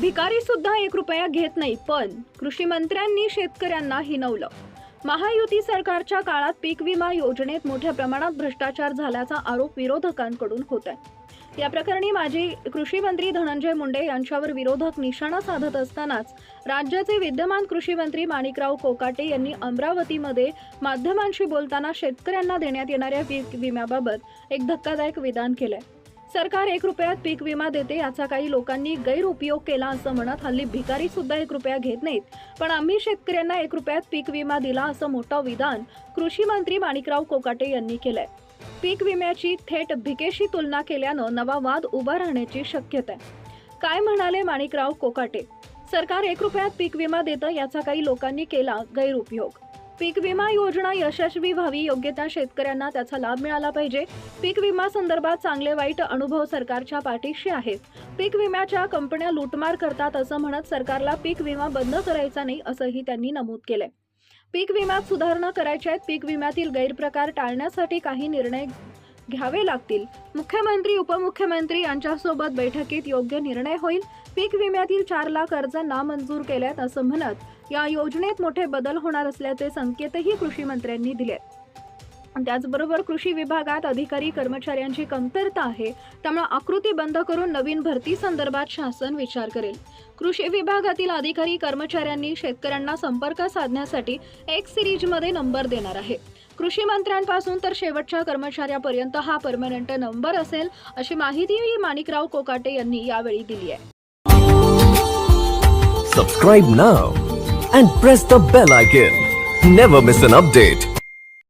भिकारी सुद्धा एक रुपया घेत नाही पण कृषी मंत्र्यांनी शेतकऱ्यांना हिनवलं. महायुती सरकारच्या काळात पीक विमा योजनेत मोठ्या प्रमाणात भ्रष्टाचार झाल्याचा आरोप विरोधकांकडून होत आहे या प्रकरणी माजी कृषी मंत्री धनंजय मुंडे यांच्यावर विरोधक निशाणा साधत असतानाच राज्याचे विद्यमान कृषी मंत्री माणिकराव कोकाटे यांनी अमरावतीमध्ये माध्यमांशी बोलताना शेतकऱ्यांना देण्यात येणाऱ्या पीक विम्याबाबत एक धक्कादायक विधान केलंय. सरकार एक रुपयात पीक विमा देते याचा काही लोकांनी गैरउपयोग केला असं म्हणत हल्ली भिकारी सुद्धा एक रुपया घेत नाहीत. पण आम्ही शेतकऱ्यांना एक रुपयात पीक विमा दिला असं मोठं विधान कृषी मंत्री माणिकराव कोकाटे यांनी केलंय. पीक विम्याची थेट भिकेशी तुलना केल्यानं नवा वाद उभा राहण्याची शक्यता आहे. काय म्हणाले माणिकराव कोकाटे? सरकार एक रुपयात पीक विमा देतं याचा काही लोकांनी केला गैरउपयोग. पीक विमा योजना यशस्वी व्हावी योग्य त्या शेतकऱ्यांना त्याचा लाभ मिळाला पाहिजे. पीक विमा संदर्भात चांगले वाईट अनुभव सरकारच्या पाठीशी आहेत. पीक विम्याच्या कंपन्या लूटमार करतात असं म्हणत सरकारला पीक विमा बंद करायचा नाही असंही त्यांनी नमूद केलंय. पीक विम्यात सुधारणा करायच्या आहेत. पीक विम्यातील गैरप्रकार टाळण्यासाठी काही निर्णय घ्यावे लागतील. मुख्यमंत्री उपमुख्यमंत्री यांच्यासोबत बैठकीत योग्य निर्णय होईल. पीक विम्यातील चार लाख अर्ज नामंजूर केल्यात असं म्हणत या योजनेत मोठे बदल होणार असल्याचे संकेतही कृषी मंत्र्यांनी दिले त्याचबरोबर कृषी विभागात अधिकारी कर्मचाऱ्यांची कमतरता आहे त्यामुळे आकृती बंद करून नवीन भरती संदर्भात शासन विचार करेल. कृषी विभागातील अधिकारी कर्मचाऱ्यांनी शेतकऱ्यांना संपर्क साधण्यासाठी एक सिरीजमध्ये नंबर देणार आहे. कृषी मंत्र्यांपासून तर शेवटच्या कर्मचाऱ्यापर्यंत हा परमनंट नंबर असेल अशी माहितीही माणिकराव कोकाटे यांनी यावेळी दिली आहे. Subscribe now and press the bell icon never miss an update